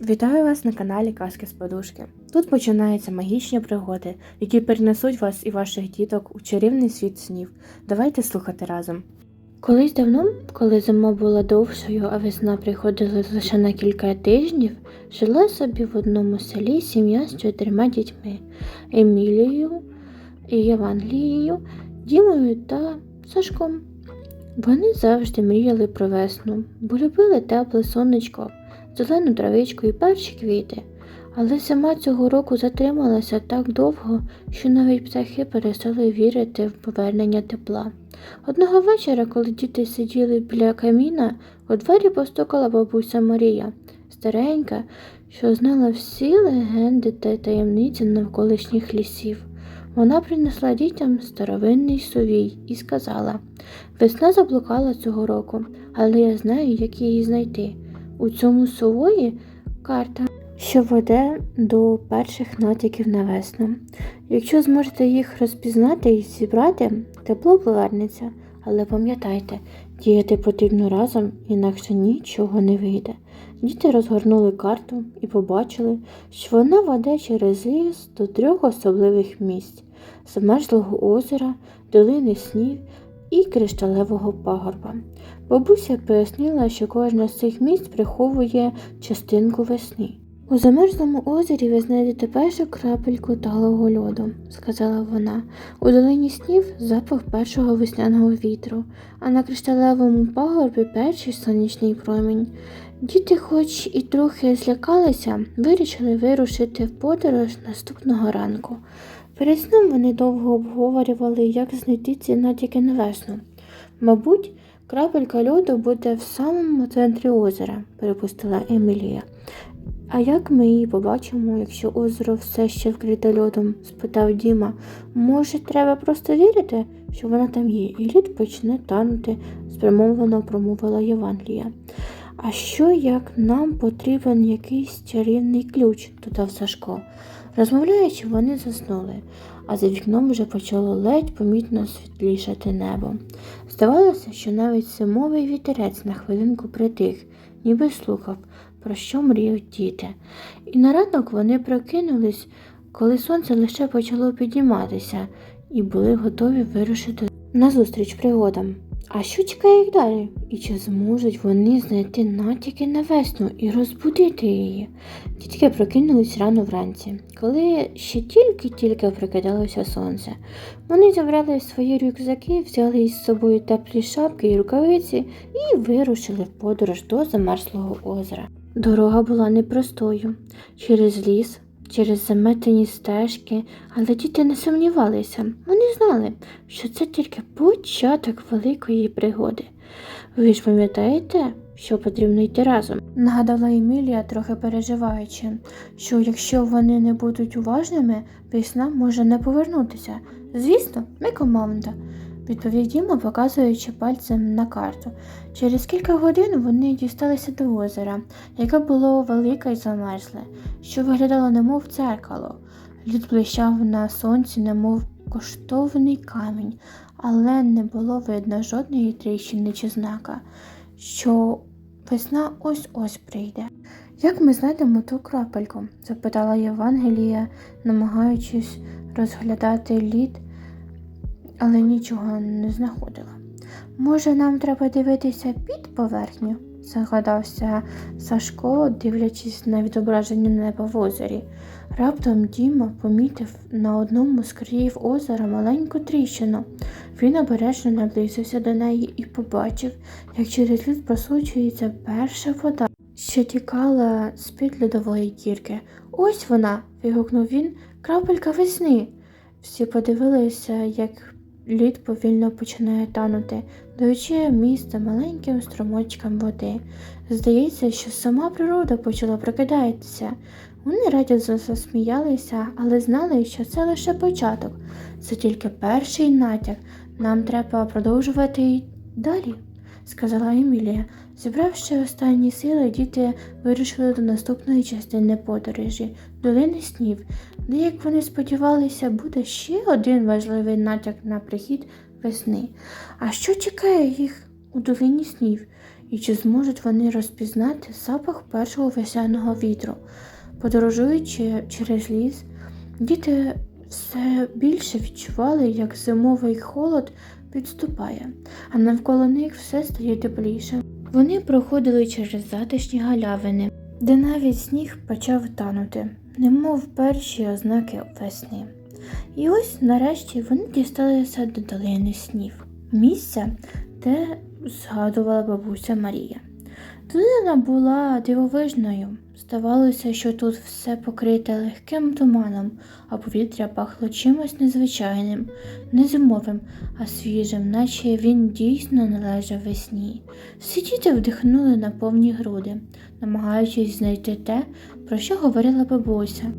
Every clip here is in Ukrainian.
Вітаю вас на каналі Казки з Подушки. Тут починаються магічні пригоди, які перенесуть вас і ваших діток у чарівний світ снів. Давайте слухати разом. Колись давно, коли зима була довшою, а весна приходила лише на кілька тижнів, жила собі в одному селі сім'я з чотирма дітьми Емілією, Євангелією, Дімою та Сашком. Вони завжди мріяли про весну, бо любили тепле сонечко, зелену травичку і перші квіти. Але зима цього року затрималася так довго, що навіть птахи перестали вірити в повернення тепла. Одного вечора, коли діти сиділи біля каміна, у двері постукала бабуся Марія, старенька, що знала всі легенди та таємниці навколишніх лісів. Вона принесла дітям старовинний сувій і сказала Весна заблукала цього року, але я знаю, як її знайти. У цьому сувої карта, що веде до перших натяків на весну. Якщо зможете їх розпізнати і зібрати, тепло повернеться. Але пам'ятайте, діяти потрібно разом, інакше нічого не вийде. Діти розгорнули карту і побачили, що вона веде через ліс до трьох особливих місць замерзлого озера, долини снів і кришталевого пагорба. Бабуся пояснила, що кожне з цих місць приховує частинку весни. У замерзлому озері ви знайдете першу крапельку талого льоду, сказала вона. У долині снів запах першого весняного вітру, а на кришталевому пагорбі перший сонячний промінь. Діти, хоч і трохи злякалися, вирішили вирушити в подорож наступного ранку. Перед сном вони довго обговорювали, як знайти ці натяки на весну. Мабуть, крапелька льоду буде в самому центрі озера, припустила Емілія. А як ми її побачимо, якщо озеро все ще вкрите льодом? спитав Діма. Може, треба просто вірити, що вона там є, і лід почне танути, спрямовано промовила Євангелія. А що як нам потрібен якийсь чарівний ключ, додав Сашко. Розмовляючи, вони заснули, а за вікном вже почало ледь помітно світлішати небо. Здавалося, що навіть зимовий вітерець на хвилинку притих, ніби слухав, про що мріють діти. І на ранок вони прокинулись, коли сонце лише почало підійматися, і були готові вирушити назустріч пригодам. А що чекає їх далі? І чи зможуть вони знайти натяки на весну і розбудити її? Дітки прокинулись рано вранці, коли ще тільки-тільки прокидалося сонце. Вони забрали свої рюкзаки, взяли із собою теплі шапки і рукавиці і вирушили в подорож до замерзлого озера. Дорога була непростою через ліс. Через заметені стежки, але діти не сумнівалися. Вони знали, що це тільки початок великої пригоди. Ви ж пам'ятаєте, що потрібно йти разом? Нагадала Емілія, трохи переживаючи, що якщо вони не будуть уважними, весна може не повернутися. Звісно, ми команда, відповів показуючи пальцем на карту. Через кілька годин вони дісталися до озера, яке було велике й замерзле, що виглядало немов дзеркало. Лід блищав на сонці, немов коштовний камінь, але не було видно жодної тріщини чи знака, що весна ось-ось прийде. Як ми знайдемо ту крапельку? запитала Євангелія, намагаючись розглядати лід, але нічого не знаходила. Може, нам треба дивитися під поверхню? загадався Сашко, дивлячись на відображення неба в озері. Раптом Діма помітив на одному з країв озера маленьку тріщину. Він обережно наблизився до неї і побачив, як через лід просочується перша вода, що тікала з-під льодової дірки. Ось вона. вигукнув він, крапелька весни. Всі подивилися, як лід повільно починає танути, даючи місце маленьким струмочкам води. Здається, що сама природа почала прокидатися. Вони радісно засміялися, але знали, що це лише початок. Це тільки перший натяк. Нам треба продовжувати й далі, сказала Емілія. Зібравши останні сили, діти вирушили до наступної частини подорожі долини снів, де, як вони сподівалися, буде ще один важливий натяк на прихід весни. А що чекає їх у долині снів? І чи зможуть вони розпізнати запах першого весняного вітру? Подорожуючи через ліс, діти все більше відчували, як зимовий холод підступає, а навколо них все стає тепліше. Вони проходили через затишні галявини, де навіть сніг почав танути, немов перші ознаки весни. І ось нарешті вони дісталися до долини снів, місця, де згадувала бабуся Марія. Долина була дивовижною. Здавалося, що тут все покрите легким туманом, а повітря пахло чимось незвичайним, не зимовим, а свіжим, наче він дійсно належав весні. Всі діти вдихнули на повні груди, намагаючись знайти те, про що говорила бабуся.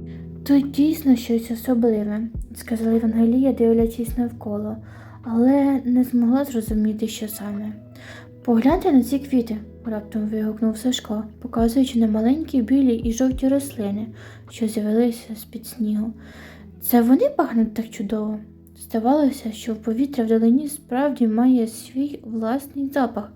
Тут дійсно щось особливе, сказала Євангелія, дивлячись навколо, але не змогла зрозуміти, що саме. Погляньте на ці квіти, раптом вигукнув Сашко, показуючи на маленькі білі і жовті рослини, що з'явилися з-під снігу. Це вони пахнуть так чудово. Здавалося, що в повітря в долині справді має свій власний запах,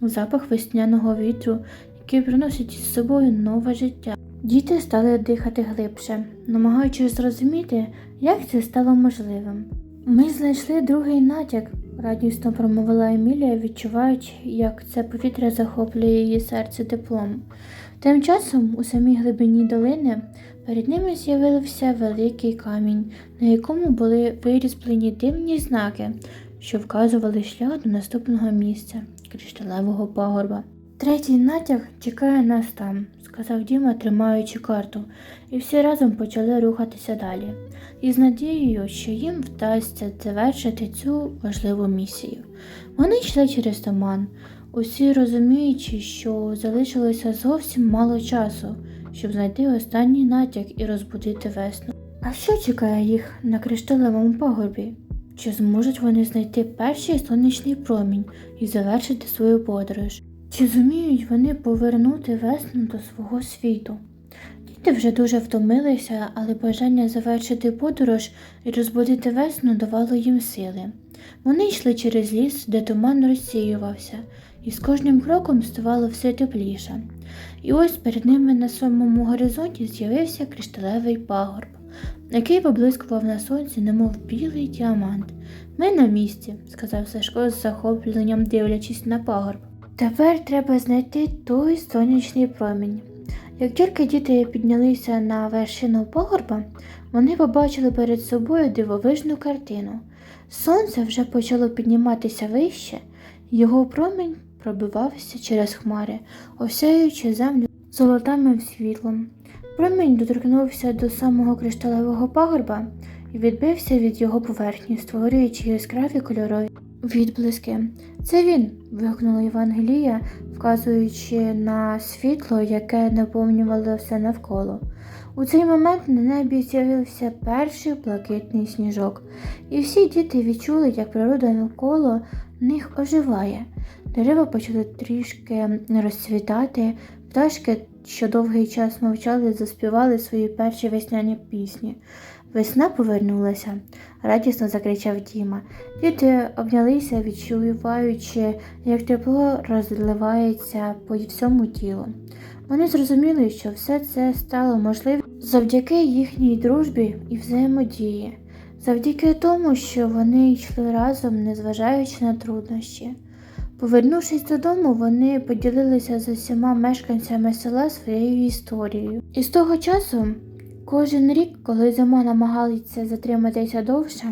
запах весняного вітру, який приносить із собою нове життя. Діти стали дихати глибше, намагаючись зрозуміти, як це стало можливим. Ми знайшли другий натяк, радісно промовила Емілія, відчуваючи, як це повітря захоплює її серце теплом. Тим часом, у самій глибині долини, перед ними з'явився великий камінь, на якому були вирізблені дивні знаки, що вказували шлях до наступного місця кришталевого пагорба. Третій натяг чекає нас там, сказав Діма, тримаючи карту, і всі разом почали рухатися далі, із надією, що їм вдасться завершити цю важливу місію. Вони йшли через туман, усі розуміючи, що залишилося зовсім мало часу, щоб знайти останній натяк і розбудити весну. А що чекає їх на кришталевому пагорбі? Чи зможуть вони знайти перший сонячний промінь і завершити свою подорож? Чи зуміють вони повернути весну до свого світу? Діти вже дуже втомилися, але бажання завершити подорож і розбудити весну давало їм сили. Вони йшли через ліс, де туман розсіювався, і з кожним кроком ставало все тепліше. І ось перед ними на самому горизонті з'явився кришталевий пагорб, який поблискував на сонці, немов білий діамант. Ми на місці, сказав Сашко з захопленням дивлячись на пагорб. Тепер треба знайти той сонячний промінь. Як тільки діти піднялися на вершину пагорба, вони побачили перед собою дивовижну картину. Сонце вже почало підніматися вище, його промінь пробивався через хмари, осяючи землю золотавим світлом. Промінь доторкнувся до самого кришталевого пагорба і відбився від його поверхні, створюючи яскраві кольорові відблиски. Це він. вигукнула Євангелія, вказуючи на світло, яке наповнювало все навколо. У цей момент на небі з'явився перший блакитний сніжок, і всі діти відчули, як природа навколо них оживає. Дерева почали трішки розцвітати, пташки, що довгий час мовчали, заспівали свої перші весняні пісні. Весна повернулася, радісно закричав Діма. Діти обнялися, відчуваючи, як тепло розливається по всьому тілу. Вони зрозуміли, що все це стало можливим завдяки їхній дружбі і взаємодії, завдяки тому, що вони йшли разом, незважаючи на труднощі. Повернувшись додому, вони поділилися з усіма мешканцями села своєю історією. І з того часу Кожен рік, коли зима намагається затриматися довше,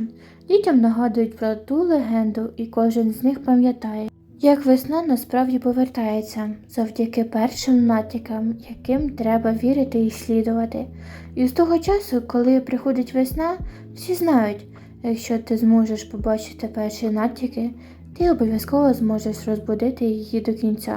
дітям нагадують про ту легенду, і кожен з них пам'ятає, як весна насправді повертається завдяки першим натякам, яким треба вірити і слідувати. І з того часу, коли приходить весна, всі знають, якщо ти зможеш побачити перші натяки, ти обов'язково зможеш розбудити її до кінця.